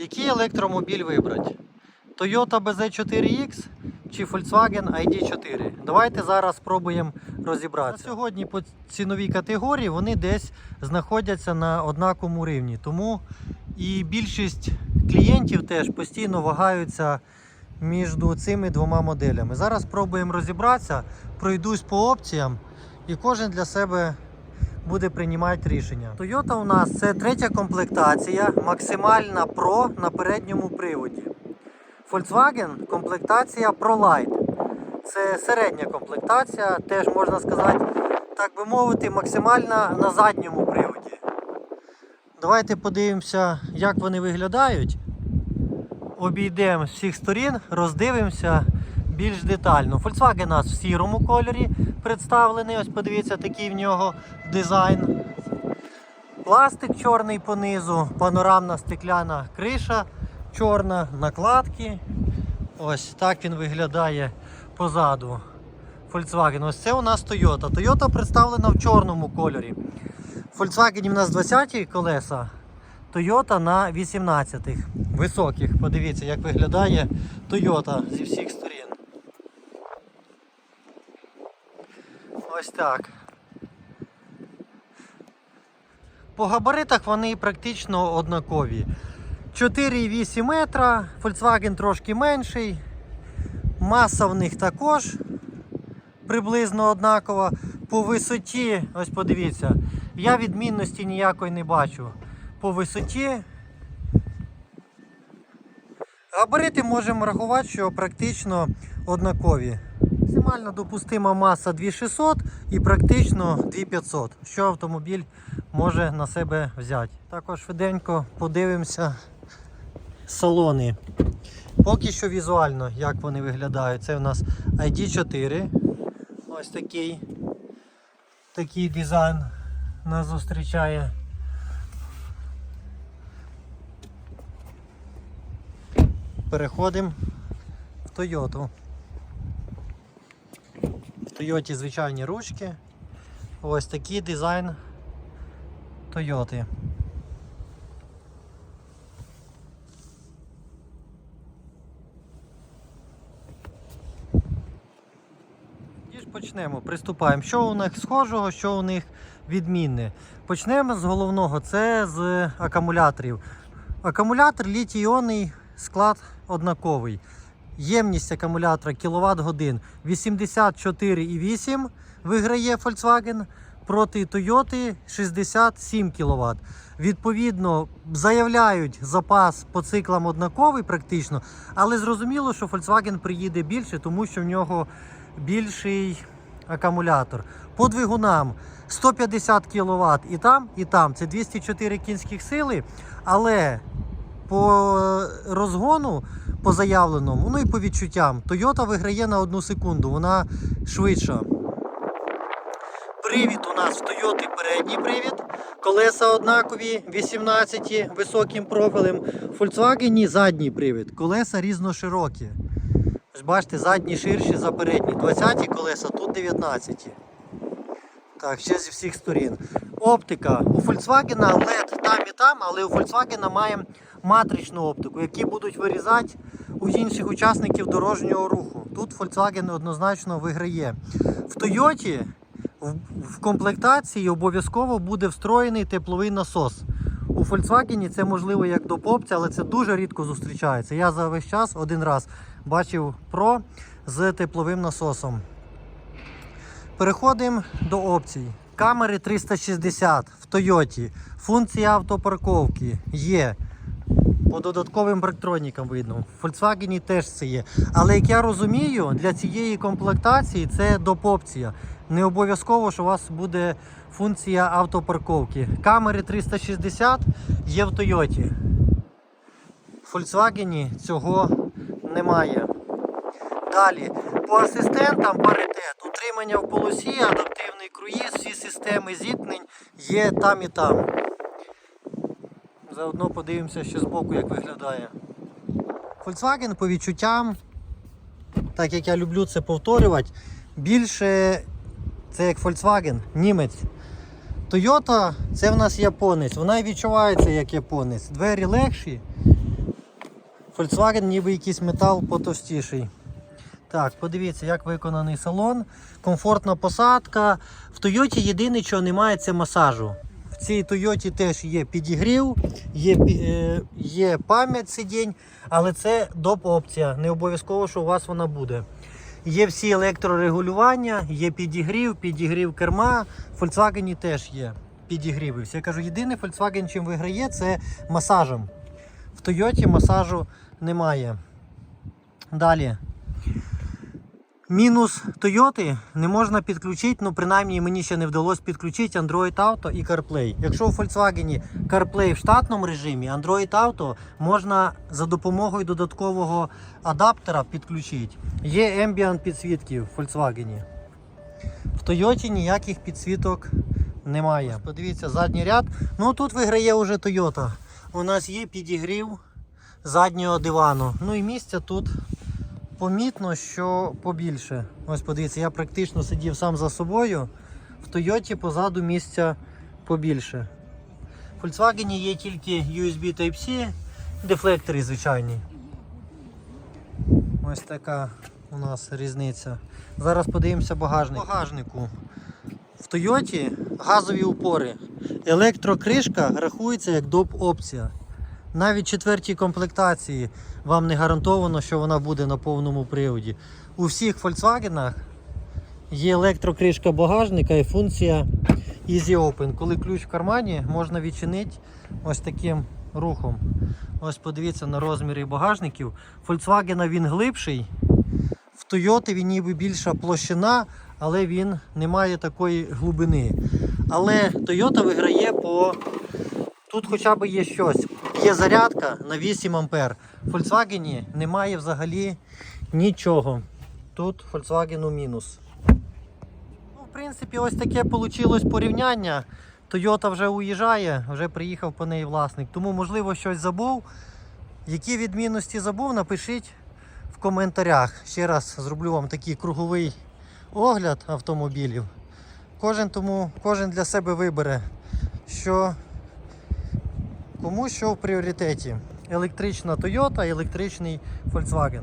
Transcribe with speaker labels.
Speaker 1: Який електромобіль вибрати? Toyota BZ4X чи Volkswagen ID4? Давайте зараз спробуємо розібратися. Сьогодні по ціновій категорії вони десь знаходяться на однаковому рівні. Тому і більшість клієнтів теж постійно вагаються між цими двома моделями. Зараз спробуємо розібратися, пройдусь по опціям і кожен для себе буде приймати рішення. Toyota у нас це третя комплектація, максимальна Pro на передньому приводі. Volkswagen комплектація ProLight. Це середня комплектація, теж можна сказати, так би мовити, максимальна на задньому приводі. Давайте подивимося, як вони виглядають. Обійдемо з всіх сторін, роздивимося більш детально. Volkswagen у нас в сірому кольорі представлений. Ось подивіться, такий в нього дизайн. Пластик чорний понизу, панорамна стекляна криша чорна, накладки. Ось так він виглядає позаду. Volkswagen. Ось це у нас Toyota. Toyota представлена в чорному кольорі. Volkswagen у нас 20-ті колеса, Toyota на 18-х. Високих. Подивіться, як виглядає Toyota зі всіх сторін. Ось так. По габаритах вони практично однакові. 4,8 метра, Volkswagen трошки менший. Маса в них також приблизно однакова. По висоті, ось подивіться, я відмінності ніякої не бачу. По висоті. Габарити можемо рахувати, що практично однакові. Максимально допустима маса 2600 і практично 2500, що автомобіль може на себе взяти. Також швиденько подивимося салони. Поки що візуально, як вони виглядають. Це у нас ID4. Ось такий, такий дизайн нас зустрічає. Переходимо в Toyota. Toyota звичайні ручки. Ось такий дизайн Toyota. І почнемо, приступаємо. Що у них схожого, що у них відмінне. Почнемо з головного, це з акумуляторів. Акумулятор літій-іонний склад однаковий. Ємність акумулятора кВт годин 84,8 виграє Volkswagen проти Toyota 67 кВт. Відповідно, заявляють запас по циклам однаковий практично, але зрозуміло, що Volkswagen приїде більше, тому що в нього більший акумулятор. По двигунам 150 кВт і там, і там. Це 204 кінських сили, але по розгону, по заявленому, ну і по відчуттям, Toyota виграє на одну секунду, вона швидша. Привід у нас в Toyota передній привід. Колеса однакові, 18 високим профілем. В Volkswagen задній привід. Колеса різноширокі. Ось бачите, задні ширші за передні. 20 колеса, тут 19. Так, ще зі всіх сторін. Оптика. У Volkswagen LED там і там, але у Volkswagen має матричну оптику, які будуть вирізати у інших учасників дорожнього руху. Тут Volkswagen однозначно виграє. В Toyota в, комплектації обов'язково буде встроєний тепловий насос. У Volkswagen це можливо як до попця, але це дуже рідко зустрічається. Я за весь час один раз бачив Pro з тепловим насосом. Переходимо до опцій. Камери 360 в Toyota. Функція автопарковки є. По додатковим парктронікам видно. В Volkswagen теж це є. Але як я розумію, для цієї комплектації це допопція. Не обов'язково, що у вас буде функція автопарковки. Камери 360 є в Toyota. В Volkswagen цього немає. Далі, по асистентам паритет, утримання в полосі, адаптивний круїз, всі системи зіткнень є там і там. Заодно подивимося ще збоку, як виглядає. Volkswagen по відчуттям, так як я люблю це повторювати, більше це як Volkswagen, німець. Toyota це в нас японець, вона і відчувається як японець. Двері легші, Volkswagen ніби якийсь метал потовстіший. Так, подивіться, як виконаний салон. Комфортна посадка. В Тойоті єдине, що немає, це масажу. В цій Тойоті теж є підігрів, є, е, є пам'ять сидінь, але це доп опція. Не обов'язково, що у вас вона буде. Є всі електрорегулювання, є підігрів, підігрів керма. Volkswagen теж є підігріви. Я кажу, єдине Volkswagen чим виграє, це масажем. В Тойоті масажу немає. Далі. Мінус Toyota не можна підключити, ну принаймні мені ще не вдалося підключити Android Auto і CarPlay. Якщо у Volkswagen CarPlay в штатному режимі, Android Auto можна за допомогою додаткового адаптера підключити. Є Ambient підсвітки в Volkswagen. В Toyota ніяких підсвіток немає. Подивіться, задній ряд. Ну тут виграє вже Toyota. У нас є підігрів заднього дивану. Ну і місця тут помітно, що побільше. Ось подивіться, я практично сидів сам за собою. В Тойоті позаду місця побільше. В Volkswagen є тільки USB Type-C, дефлектори звичайні. Ось така у нас різниця. Зараз подивимося багажник. багажнику. В Тойоті газові упори. Електрокришка рахується як доп опція. Навіть четвертій комплектації вам не гарантовано, що вона буде на повному приводі. У всіх Volkswagen є електрокришка багажника і функція Easy Open. Коли ключ в кармані, можна відчинити ось таким рухом. Ось подивіться на розміри багажників. Volkswagen він глибший. В Toyota він ніби більша площина, але він не має такої глибини. Але Toyota виграє по. Тут хоча б є щось. Є зарядка на 8 А. В Volkswagen немає взагалі нічого. Тут Volkswagen мінус. Ну, в принципі, ось таке вийшло порівняння. Toyota вже уїжджає, вже приїхав по неї власник. Тому, можливо, щось забув. Які відмінності забув, напишіть в коментарях. Ще раз зроблю вам такий круговий огляд автомобілів. Кожен тому, кожен для себе вибере, що кому що в пріоритеті. Електрична Toyota, електричний Volkswagen.